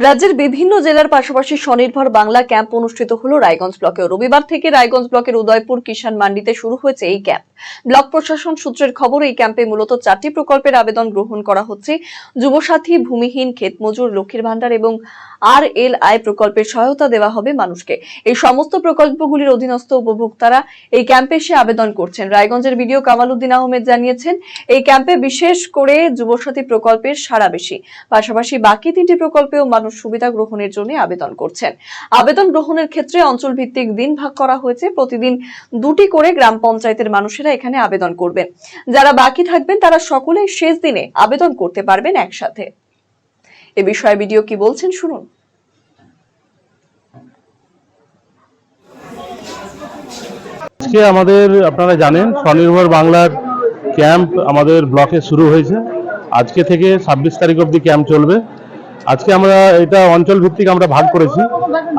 রাজ্যের বিভিন্ন জেলার পাশাপাশি স্বনির্ভর বাংলা ক্যাম্প অনুষ্ঠিত হলো রায়গঞ্জ ব্লকে রবিবার থেকে রায়গঞ্জ ব্লকের উদয়পুর কিষান মান্ডিতে শুরু হয়েছে এই ক্যাম্প। ব্লক প্রশাসন সূত্রের খবর, এই ক্যাম্পে মূলত চারটি প্রকল্পের আবেদন গ্রহণ করা হচ্ছে। যুবসাথী, ভূমিহীন, ক্ষেতমজুর, লক্ষ্মীর ভান্ডার এবং আর এল আই প্রকল্পের সহায়তা দেওয়া হবে মানুষকে। এই সমস্ত প্রকল্পগুলির অধীনস্থ উপভোক্তারা এই ক্যাম্পে এসে আবেদন করছেন। রায়গঞ্জের ভিডিও কামাল উদ্দিন আহমেদ জানিয়েছেন, এই ক্যাম্পে বিশেষ করে যুবসাথী প্রকল্পের সারা বেশি। পাশাপাশি বাকি তিনটি প্রকল্পেও মানুষ সুবিধা গ্রহণের জন্য আবেদন করছেন। আবেদন গ্রহণের ক্ষেত্রে অঞ্চল ভিত্তিক দিন ভাগ করা হয়েছে। প্রতিদিন দুটি করে গ্রাম পঞ্চায়েতের মানুষেরা এখানে আবেদন করবেন। যারা বাকি থাকবেন, তারা সকলেই শেষ দিনে আবেদন করতে পারবেন একসাথে। এ বিষয়ে ভিডিও কি বলছেন শুনুন। আজকে আমাদের, আপনারা জানেন, স্বনির্ভর বাংলার ক্যাম্প আমাদের ব্লকে শুরু হয়েছে। আজকে থেকে ছাব্বিশ তারিখ অবধি ক্যাম্প চলবে। আজকে আমরা এটা অঞ্চল ভিত্তিক আমরা ভাগ করেছি।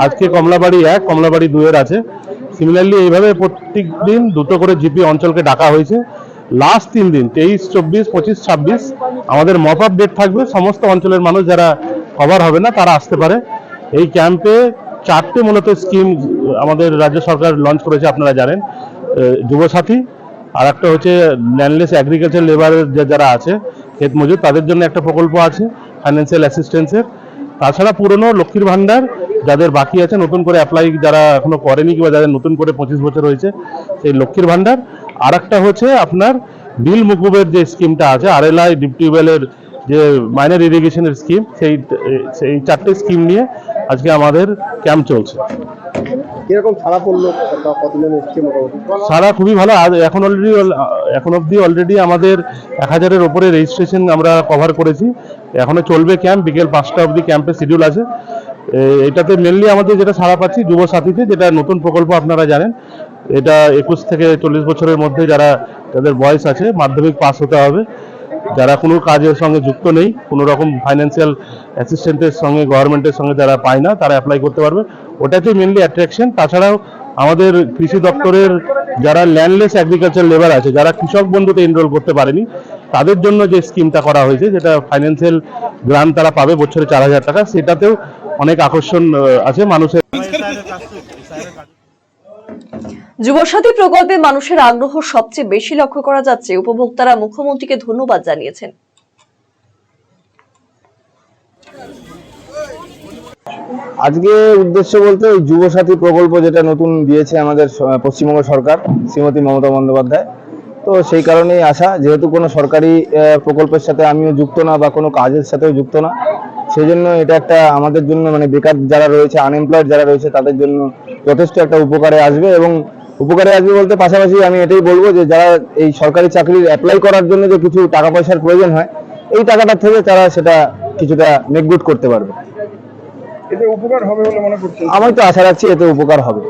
আজকে কমলাবাড়ি এক, কমলাবাড়ি দুয়ের আছে। সিমিলারলি এইভাবে প্রত্যেক দিন দুটো করে জিপি অঞ্চলকে ডাকা হয়েছে। লাস্ট তিন দিন, তেইশ, চব্বিশ, পঁচিশ, ছাব্বিশ, আমাদের মপ আপ ডেট থাকবে। সমস্ত অঞ্চলের মানুষ যারা কভার হবে না, তারা আসতে পারে। এই ক্যাম্পে চারটে মূলত স্কিম আমাদের রাজ্য সরকার লঞ্চ করেছে, আপনারা জানেন। যুবসাথী আর একটা হচ্ছে ল্যান্ডলেস অ্যাগ্রিকালচার লেবারের যারা আছে, ক্ষেত মজুর, তাদের জন্য একটা প্রকল্প আছে। ফাইন্যান্সিয়াল অ্যাসিস্ট্যান্সের তাছাড়া পুরনো লক্ষ্মীর ভাণ্ডার, যাদের বাকি আছে, নতুন করে অ্যাপ্লাই যারা এখনও করেনি কিংবা যাদের নতুন করে পঁচিশ বছর হয়েছে, সেই লক্ষ্মীর ভাণ্ডার। আর একটা হচ্ছে আপনার বিল মুকুবের যে স্কিমটা আছে আরএলআই ডিপ টিউবওয়েলের যে মাইনার ইরিগেশনের স্কিম সেই সেই চারটে স্কিম নিয়ে আজকে আমাদের ক্যাম্প চলছে। কীরকম ছাড়া পড়ল? কতজন এসছে মোটামুটি? সারা খুবই ভালো। আজ এখন অলরেডি এখন অবধি অলরেডি আমাদের এক হাজারের ওপরে রেজিস্ট্রেশন আমরা কভার করেছি। এখনও চলবে ক্যাম্প বিকেল পাঁচটা অবধি ক্যাম্পের শিডিউল আছে। এটাতে মেনলি আমাদের যেটা সারা পাচ্ছি যুব সাথীতে যেটা নতুন প্রকল্প আপনারা জানেন। এটা একুশ থেকে চল্লিশ বছরের মধ্যে যারা তাদের বয়স আছে মাধ্যমিক পাস হতে হবে। যারা কোনো কাজের সঙ্গে যুক্ত নেই, কোনো রকম ফাইন্যান্সিয়াল অ্যাসিস্ট্যান্টের সঙ্গে গভর্নমেন্টের সঙ্গে যারা পায় না, তারা অ্যাপ্লাই করতে পারবে। ওটাতেই মেনলি অ্যাট্রাকশন তাছাড়াও আমাদের কৃষি দপ্তরের যারা ল্যান্ডলেস অ্যাগ্রিকালচার লেবার আছে, যারা কৃষক বন্ধুতে এনরোল করতে পারেনি, তাদের জন্য যে স্কিমটা করা হয়েছে, যেটা ফাইন্যান্সিয়াল গ্রান্ট তারা পাবে বছরে চার হাজার টাকা, সেটাতেও অনেক আকর্ষণ আছে মানুষের। যুবসাথী প্রকল্পে মানুষের আগ্রহ সবচেয়ে বেশি লক্ষ্য করা যাচ্ছে। উপভোক্তারা মুখ্যমন্ত্রীকে ধন্যবাদ জানিয়েছেন। আজকে উদ্দেশ্য বলতে যুবসাথী প্রকল্প যেটা নতুন দিয়েছে আমাদের পশ্চিমবঙ্গ সরকার, শ্রীমতী মমতা বন্দ্যোপাধ্যায়। তো সেই কারণেই আসা যেহেতু কোনো সরকারি প্রকল্পের সাথে আমিও যুক্ত না বা কোনো কাজের সাথেও যুক্ত না সেই জন্য এটা একটা আমাদের জন্য মানে বেকার যারা রয়েছে আনএমপ্লয়েড যারা রয়েছে, তাদের জন্য যথেষ্ট একটা উপকারে আসবে এবং উপকারে আসবে বলতে পাশাপাশি আমি এটাই বলব যে যারা এই সরকারি চাকরির অ্যাপ্লাই করার জন্য যে কিছু টাকা পয়সার প্রয়োজন হয় এই টাকাটা থেকে তারা সেটা কিছুটা মেকগুড করতে পারবে। এতে উপকার হবে বলে মনে করছি আমি তো আশা রাখছি এতে উপকার হবে।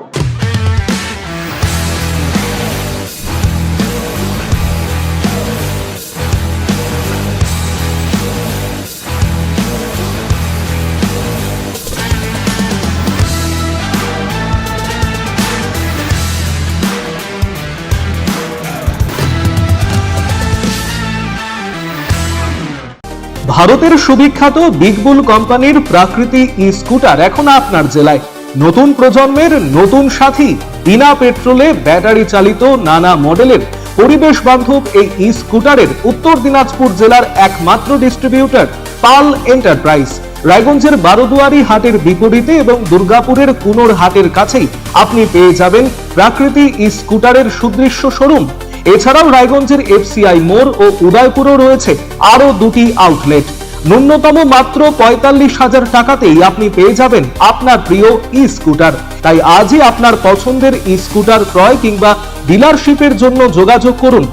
ভারতের সুবিখ্যাত বিগবুল কোম্পানির প্রাকৃতিক ই স্কুটার এখন আপনার জেলায়। নতুন প্রজন্মের নতুন সাথী, বিনা পেট্রোলে ব্যাটারি চালিত নানা মডেলের পরিবেশ বান্ধব এই ই স্কুটারের উত্তর দিনাজপুর জেলার একমাত্র ডিস্ট্রিবিউটর পাল এন্টারপ্রাইজ রায়গঞ্জের বারোদুয়ারি হাটের বিপরীতে এবং দুর্গাপুরের কুনোর হাটের কাছেই আপনি পেয়ে যাবেন প্রাকৃতিক ই স্কুটারের সুদৃশ্য শোরুম। এছাড়াও রায়গঞ্জের এফসিআই মোড় ও উদয়পুরও রয়েছে আরও দুটি আউটলেট ন্যূনতম মাত্র পঁয়তাল্লিশ হাজার টাকাতেই আপনি পেয়ে যাবেন আপনার প্রিয় ই স্কুটার তাই আজই আপনার পছন্দের ই স্কুটার ক্রয় কিংবা ডিলারশিপের জন্য যোগাযোগ করুন।